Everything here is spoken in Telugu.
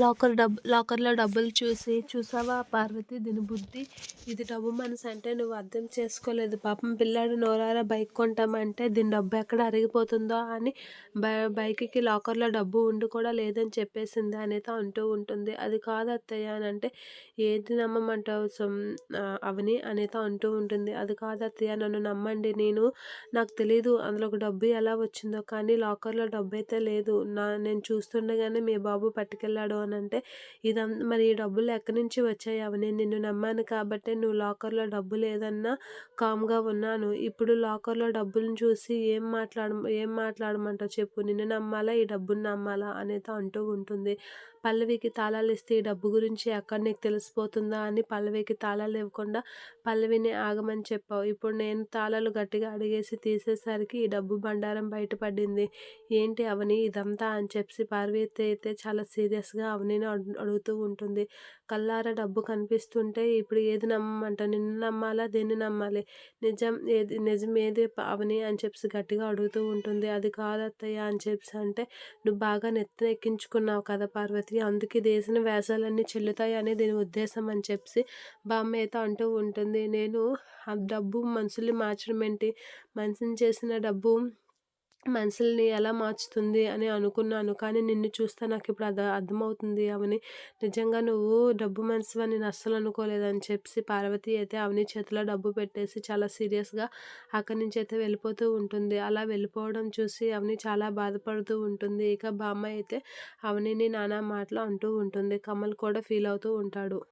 లాకర్ డబ్ లాకర్లో డబ్బులు చూసి చూసావా పార్వతి? దీని బుద్ధి. ఇది డబ్బు మనసు అంటే నువ్వు అర్థం చేసుకోలేదు. పాపం పిల్లాడు నోరారా బైక్ కొంటామంటే దీని డబ్బు ఎక్కడ అరిగిపోతుందో అని బై బైక్కి లాకర్లో డబ్బు ఉండి కూడా లేదని చెప్పేసింది అనేది అంటూ ఉంటుంది. అది కాదు అత్తయ్య అని అంటే ఏది నమ్మమంటావు సొమ్ అవని? అనేది అంటూ ఉంటుంది. అది కాదు అత్తయ్య నన్ను నమ్మండి. నేను నాకు తెలియదు అందులో ఒక డబ్బు ఎలా వచ్చిందో కానీ లాకర్లో డబ్బు అయితే లేదు. నా నేను చూస్తుండగానే మీ బాబు పట్టుకెళ్ళాడు అని అంటే ఇదంతా మరి ఈ డబ్బులు ఎక్కడి నుంచి వచ్చాయి? అవని నిన్ను నమ్మాను కాబట్టి నువ్వు లాకర్లో డబ్బు లేదన్నా కామ్గా ఉన్నాను. ఇప్పుడు లాకర్లో డబ్బులను చూసి ఏం మాట్లాడ ఏం మాట్లాడమంటావు చెప్పు? నిన్ను నమ్మాలా? ఈ డబ్బును నమ్మాలా? అనేది అంటూ ఉంటుంది. పల్లవికి తాళాలు ఇస్తే ఈ డబ్బు గురించి ఎక్కడ నీకు తెలిసిపోతుందా అని పల్లవికి తాళాలు ఇవ్వకుండా పల్లవిని ఆగమని చెప్పావు. ఇప్పుడు నేను తాళాలు గట్టిగా అడిగేసి తీసేసరికి ఈ డబ్బు బండారం బయటపడింది ఏంటి అవని? ఇదంతా? అని చెప్పి పార్వతి అయితే చాలా సీరియస్గా అవనిని అడుగుతూ ఉంటుంది. కళ్ళారా డబ్బు కనిపిస్తుంటే ఇప్పుడు ఏది నమ్మమంట నిన్ను నమ్మాలా? దేన్ని నమ్మాలి? నిజం ఏది నిజం ఏది? అవని అని చెప్పి గట్టిగా అడుగుతూ ఉంటుంది. అది కాదు అత్తయ్య అని చెప్పి అంటే నువ్వు బాగా నెత్తిన ఎక్కించుకున్నావు కదా పార్వతి. అందుకే దేశం వేషాలన్నీ చెల్లుతాయి అని దీని ఉద్దేశం అని చెప్పి బామ్మ అయితే అంటూ ఉంటుంది. నేను ఆ డబ్బు మనుషుల్ని మార్చడం ఏంటి మనిషిని చేసిన డబ్బు మనసుల్ని ఎలా మార్చుతుంది అని అనుకున్నాను. కానీ నిన్ను చూస్తే నాకు ఇప్పుడు అది అర్థమవుతుంది అవని. నిజంగా నువ్వు డబ్బు మనిషివని నేను అస్సలు అనుకోలేదని చెప్పి పార్వతి అయితే అవని చేతిలో డబ్బు పెట్టేసి చాలా సీరియస్గా అక్కడి నుంచి అయితే వెళ్ళిపోతూ ఉంటుంది. అలా వెళ్ళిపోవడం చూసి అవని చాలా బాధపడుతూ ఉంటుంది. ఇక బామ్మ అయితే అవనిని నానా మాటలు అంటూ ఉంటుంది. కమల్ కూడా ఫీల్ అవుతూ ఉంటాడు.